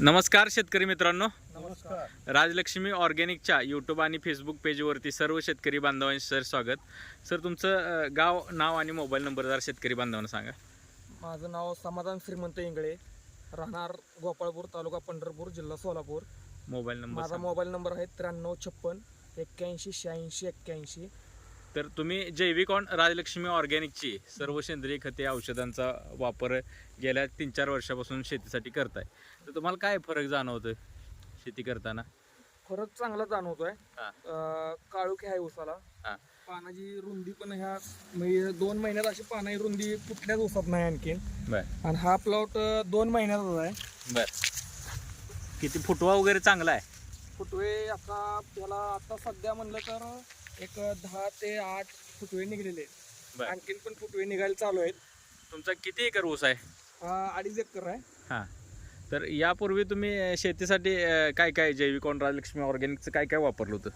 नमस्कार शेतकरी मित्रांनो. नमस्कार. राजलक्ष्मी ऑर्गॅनिकच्या यूट्यूब आणि फेसबुक पेजवरती सर्व शेतकरी बांधवांचे सर स्वागत. सर तुमचं अ, गाव नाव आणि मोबाईल नंबर जरा शेतकरी बांधवांना सांगा. माझं नाव समाधान श्रीमंत इंगळे राहणार गोपाळपूर तालुका पंढरपूर जिल्हा सोलापूर. मोबाईल नंबर माझा. मोबाईल नंबर आहे त्र्याण्णव छप्पन एक्क्याऐंशी शहाऐंशी एक्क्याऐंशी. तर तुम्ही जैविक ऑन राजलक्ष्मी ऑर्गॅनिकची सर्व सेंद्रिय खते औषधांचा वापर गेल्या तीन चार वर्षापासून शेतीसाठी करताय. तर तुम्हाला काय फरक जाणवतोय शेती करताना? फरक चांगला जाणवतोय. हा. काळोखी आहे उसाला हा. पानाची रुंदी पण ह्या म्हणजे दोन महिन्यात अशी पानाची रुंदी कुठल्याच उसात नाही आणखीन. बर. आणि हा प्लॉट दोन महिन्याचाच आहे. बर. किती फुटवा वगैरे चांगला आहे? फुटवे आता त्याला आता सध्या म्हणलं तर एक दहा ते आठ फुटवे निघलेले आहेत. बर. आणखीन पण फुटवे निघायला चालू आहेत. तुमचा किती एकर ऊस आहे? हा अडीच एकर आहे. हां. तर यापूर्वी तुम्ही अ, शेतीसाठी अ, काय काय जैविक ऑन राजलक्ष्मी ऑर्गॅनिकचं काय काय वापरलं होतं?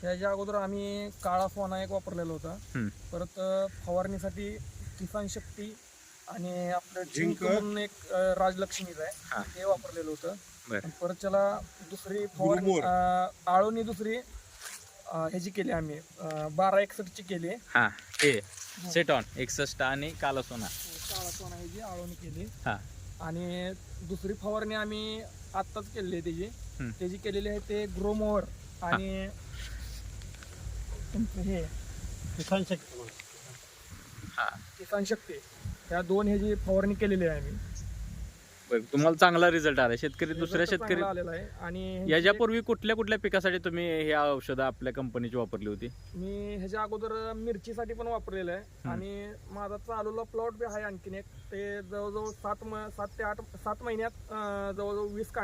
त्याच्या अगोदर आम्ही काळा सोना एक वापरलेला होता. परत अ, फवारणीसाठी किसान शक्ती आणि आपलं झिंक. म्हणून एक अ, राजलक्ष्मीचं हा. आहे ते वापरलेलं होतं. बर. परत त्याला दुसरी फवारणी. अ, आळवणी दुसरी ह्याची केली आम्ही. अ, बारा एकसष्टची केली. हां हे सेट ऑन एकसष्ट आणि कालासोना काळा सोना ह्याची आळवणी केली. हां. आणि दुसरी फवारणी आम्ही आत्ताच केलेली आहे त्याची. हम्म. त्याची केलेली आहे ते ग्रोमोवर आणि तुमचं हे किसान शक्ती. हां. किसान शक्ती. ह्या दोन ह्याची फवारणी केलेली आहे आम्ही. तुम्हाला चांगला रिझल्ट आला. शेतकरी दुसऱ्या Result शेतकरी चांगला आलेला आहे आणि याच्यापूर्वी कुठल्या कुठल्या पिकासाठी तुम्ही हे औषधं आपल्या कंपनीची वापरली होती? मी ह्याच्या अगोदर मिरचीसाठी पण वापरलेलं आहे. आणि माझा चालूला प्लॉट बी आहे आणखीन एक. ते जवळजवळ सात म सात ते आठ सात महिन्यात अं, जवळजवळ वीस कांडे